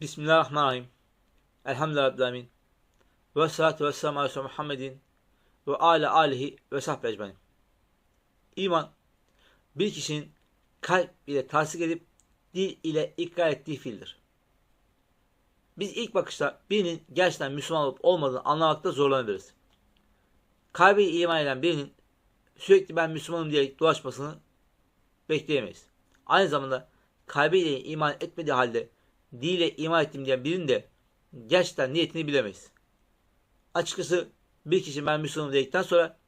Bismillahirrahmanirrahim. Elhamdülillahi Rabbil Alemin. Ve salatu ve selamu aleyhi Muhammedin ve ala alihi ve sahbe ecmain. İman, bir kişinin kalp ile tasdik edip dil ile ikrar ettiği fiildir. Biz ilk bakışta birinin gerçekten Müslüman olup olmadığını anlamakta zorlanabiliriz. Kalbiyle iman eden birinin sürekli ben Müslümanım diyerek dolaşmasını bekleyemeyiz. Aynı zamanda kalbiyle iman etmediği halde dile iman ettim diyen birinin de gerçekten niyetini bilemeyiz. Açıkçası bir kişi ben Müslümanım dedikten sonra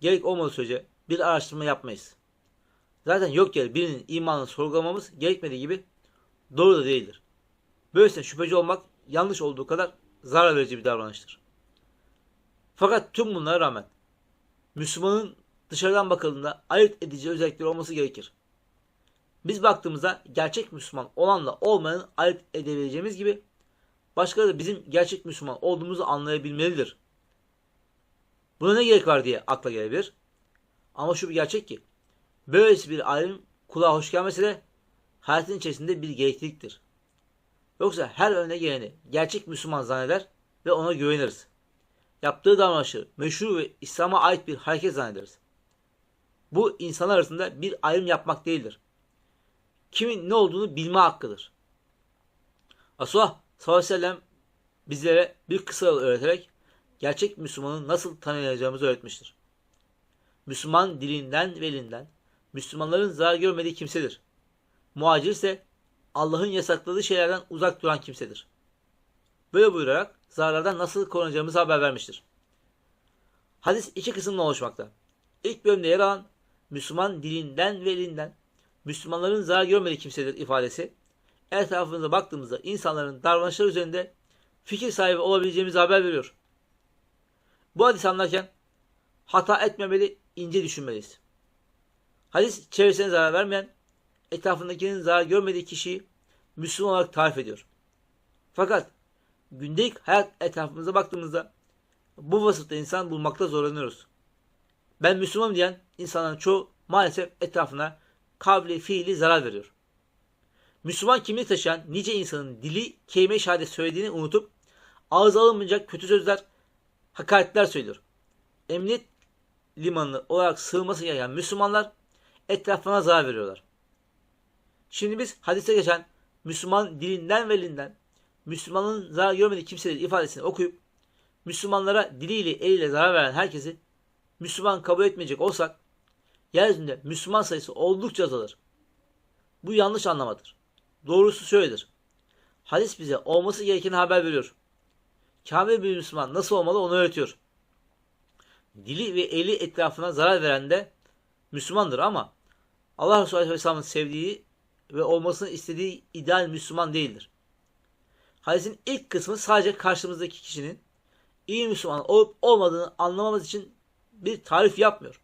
gerek olmadığı sürece bir araştırma yapmayız. Zaten yok yere birinin imanını sorgulamamız gerekmediği gibi doğru da değildir. Böylesine şüpheci olmak yanlış olduğu kadar zarar verici bir davranıştır. Fakat tüm bunlara rağmen Müslümanın dışarıdan bakıldığında ayırt edici özellikleri olması gerekir. Biz baktığımızda gerçek Müslüman olanla olmayanı ayırt edebileceğimiz gibi başkaları da bizim gerçek Müslüman olduğumuzu anlayabilmelidir. Buna ne gerek var diye akla gelebilir. Ama şu bir gerçek ki böylesi bir ayrım kulağa hoş gelmese de hayatın içerisinde bir gerekliliktir. Yoksa her önüne geleni gerçek Müslüman zanneder ve ona güveniriz. Yaptığı davranışı meşru ve İslam'a ait bir hareket zannederiz. Bu insanlar arasında bir ayrım yapmak değildir kimin ne olduğunu bilme hakkıdır. Resulullah sallallahu aleyhi ve sellem bizlere bir kısa yol öğreterek gerçek Müslümanın nasıl tanıyacağımızı öğretmiştir. Müslüman dilinden ve elinden Müslümanların zarar görmediği kimsedir. Muhacir ise Allah'ın yasakladığı şeylerden uzak duran kimsedir. Böyle buyurarak zararlardan nasıl korunacağımızı haber vermiştir. Hadis iki kısımla oluşmakta. İlk bölümde yer alan Müslüman dilinden ve elinden Müslümanların zarar görmediği kimsedir ifadesi etrafımıza baktığımızda insanların davranışları üzerinde fikir sahibi olabileceğimizi haber veriyor. Bu hadis anlarken hata etmemeli, ince düşünmeliyiz. Hadis çevresine zarar vermeyen, etrafındakinin zarar görmediği kişiyi Müslüman olarak tarif ediyor. Fakat gündelik hayat etrafımıza baktığımızda bu vasıfta insan bulmakta zorlanıyoruz. Ben Müslümanım diyen insanların çoğu maalesef etrafına kavli, fiili zarar veriyor. Müslüman kimliği taşıyan nice insanın dili kelime-i şehadet söylediğini unutup ağız alınmayacak kötü sözler, hakaretler söylüyor. Emniyet limanı olarak sığılması gereken Müslümanlar etrafına zarar veriyorlar. Şimdi biz hadise geçen Müslüman dilinden ve elinden Müslümanın zarar görmediği kimseler ifadesini okuyup Müslümanlara diliyle eliyle zarar veren herkesi Müslüman kabul etmeyecek olsak yeryüzünde Müslüman sayısı oldukça azalır. Bu yanlış anlamadır. Doğrusu şöyledir. Hadis bize olması gerekeni haber veriyor. Kamil bir Müslüman nasıl olmalı onu öğretiyor. Dili ve eli etrafına zarar veren de Müslümandır ama Allah Resulü Aleyhisselam'ın sevdiği ve olmasını istediği ideal Müslüman değildir. Hadisin ilk kısmı sadece karşımızdaki kişinin iyi Müslüman olup olmadığını anlamamız için bir tarif yapmıyor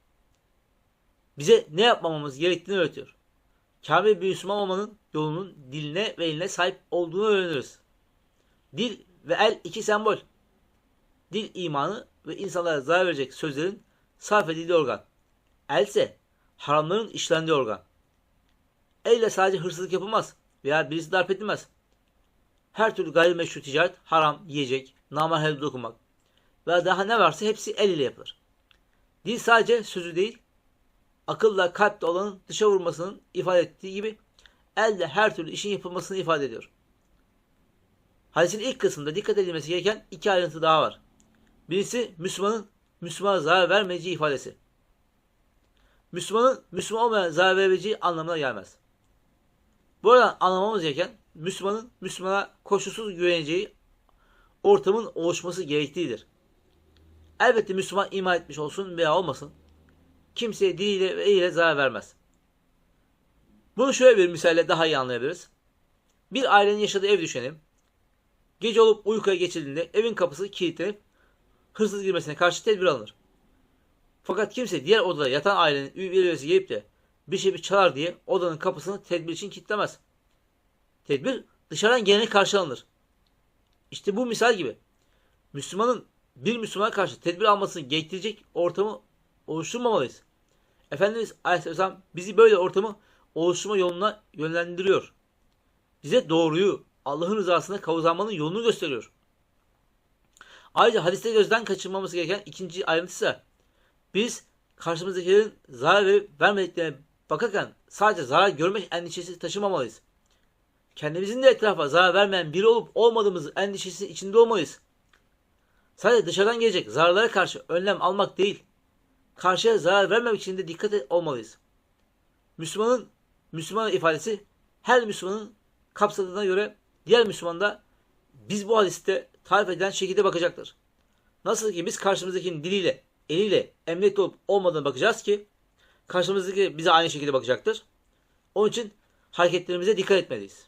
bize ne yapmamamız gerektiğini öğretiyor. Kamil bir Müslüman olmanın yolunun diline ve eline sahip olduğunu öğreniriz. Dil ve el iki sembol. Dil imanı ve insanlara zarar verecek sözlerin sarf edildiği organ. El ise haramların işlendiği organ. Elle sadece hırsızlık yapılmaz veya birisi darp edilmez. Her türlü gayrimeşru ticaret, haram, yiyecek, namahel dokunmak veya daha ne varsa hepsi el ile yapılır. Dil sadece sözü değil, akılla kalple olanın dışa vurmasının ifade ettiği gibi elde her türlü işin yapılmasını ifade ediyor. Hadisin ilk kısmında dikkat edilmesi gereken iki ayrıntı daha var. Birisi Müslümanın Müslümana zarar vermeyeceği ifadesi. Müslümanın Müslüman olmayan zarar verebileceği anlamına gelmez. Bu arada anlamamız gereken Müslümanın Müslümana koşulsuz güveneceği ortamın oluşması gerektiğidir. Elbette Müslüman iman etmiş olsun veya olmasın kimseye diliyle eliyle zarar vermez. Bunu şöyle bir misalle daha iyi anlayabiliriz. Bir ailenin yaşadığı ev düşünelim. Gece olup uykuya geçildiğinde evin kapısı kilitlenip hırsız girmesine karşı tedbir alınır. Fakat kimse diğer odada yatan ailenin üyesi gelip de bir şey bir çalar diye odanın kapısını tedbir için kilitlemez. Tedbir dışarıdan gelene karşı alınır. İşte bu misal gibi. Müslümanın bir Müslümana karşı tedbir almasını gerektirecek ortamı oluşturmamalıyız. Efendimiz Aleyhisselam bizi böyle ortamı oluşturma yoluna yönlendiriyor. Bize doğruyu, Allah'ın rızasına kavuzlanmanın yolunu gösteriyor. Ayrıca hadiste gözden kaçırmamız gereken ikinci ayrıntı ise biz karşımızdakilerin zarar verip vermediklerine bakarken sadece zarar görmek endişesi taşımamalıyız. Kendimizin de etrafa zarar vermeyen biri olup olmadığımız endişesi içinde olmalıyız. Sadece dışarıdan gelecek zararlara karşı önlem almak değil, karşıya zarar vermemek için de dikkat olmalıyız. Müslümanın Müslüman ifadesi her Müslümanın kapsadığına göre diğer Müslüman da biz bu hadiste tarif edilen şekilde bakacaktır. Nasıl ki biz karşımızdakinin diliyle, eliyle emniyetli olup olmadığına bakacağız ki karşımızdaki bize aynı şekilde bakacaktır. Onun için hareketlerimize dikkat etmeliyiz.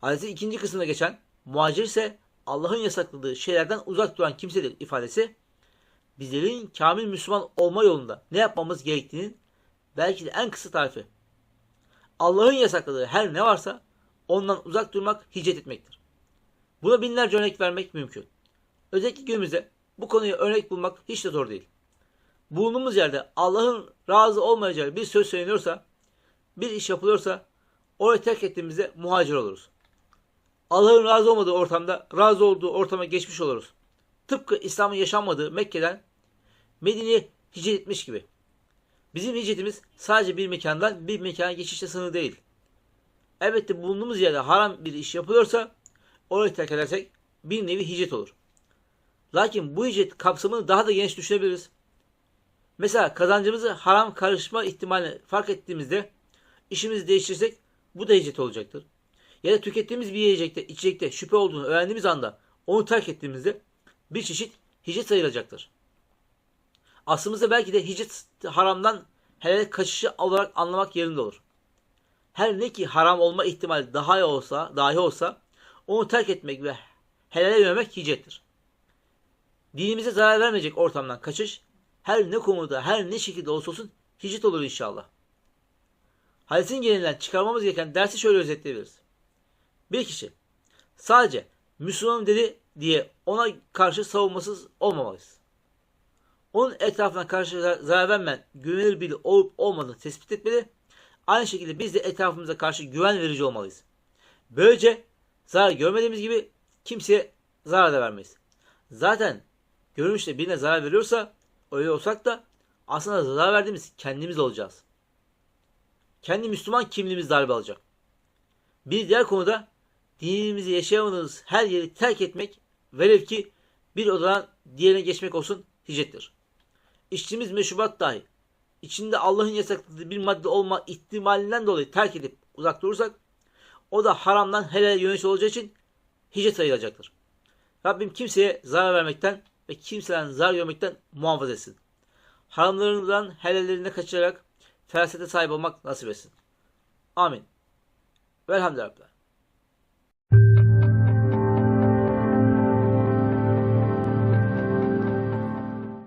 Hadisin ikinci kısmında geçen muhacir ise Allah'ın yasakladığı şeylerden uzak duran kimsedir ifadesi bizlerin kamil Müslüman olma yolunda ne yapmamız gerektiğinin belki de en kısa tarifi. Allah'ın yasakladığı her ne varsa ondan uzak durmak hicret etmektir. Buna binlerce örnek vermek mümkün. Özellikle günümüzde bu konuya örnek bulmak hiç de zor değil. Bulunduğumuz yerde Allah'ın razı olmayacağı bir söz söyleniyorsa, bir iş yapılıyorsa orayı terk ettiğimizde muhacir oluruz. Allah'ın razı olmadığı ortamda razı olduğu ortama geçmiş oluruz. Tıpkı İslam'ın yaşanmadığı Mekke'den Medine'ye hicret etmiş gibi. Bizim hicretimiz sadece bir mekandan bir mekana geçişle sınırlı değil. Elbette bulunduğumuz yerde haram bir iş yapılıyorsa orayı terk edersek bir nevi hicret olur. Lakin bu hicret kapsamını daha da geniş düşünebiliriz. Mesela kazancımızı haram karışma ihtimalini fark ettiğimizde işimizi değiştirsek bu da hicret olacaktır. Ya da tükettiğimiz bir yiyecekte, içecekte şüphe olduğunu öğrendiğimiz anda onu terk ettiğimizde bir çeşit hicret sayılacaktır. Aslımızda belki de hicret haramdan helale kaçışı olarak anlamak yerinde olur. Her ne ki haram olma ihtimali daha olsa, dahi olsa onu terk etmek ve helale yönelmek hicrettir. Dinimize zarar vermeyecek ortamdan kaçış her ne konuda, her ne şekilde olsa olsun hicret olur inşallah. Hadisin genelinden çıkarmamız gereken dersi şöyle özetleyebiliriz. Bir kişi sadece Müslümanım dedi diye ona karşı savunmasız olmamalıyız. Onun etrafına karşı zarar vermeyen güvenilir biri olup olmadığını tespit etmeli. Aynı şekilde biz de etrafımıza karşı güven verici olmalıyız. Böylece zarar görmediğimiz gibi kimseye zarar da vermeyiz. Zaten görünüşte birine zarar veriyorsa öyle olsak da aslında zarar verdiğimiz kendimiz olacağız. Kendi Müslüman kimliğimiz darbe alacak. Bir diğer konuda dinimizi yaşayamadığımız her yeri terk etmek velev ki bir odadan diğerine geçmek olsun hicrettir. İçtiğimiz meşrubat dahi içinde Allah'ın yasakladığı bir madde olma ihtimalinden dolayı terk edip uzak durursak o da haramdan helal yöneliş olacağı için hicret sayılacaktır. Rabbim kimseye zarar vermekten ve kimseden zarar görmekten muhafaza etsin. Haramlarından helallerine kaçırarak ferasete sahip olmak nasip etsin. Amin. Velhamdülillah.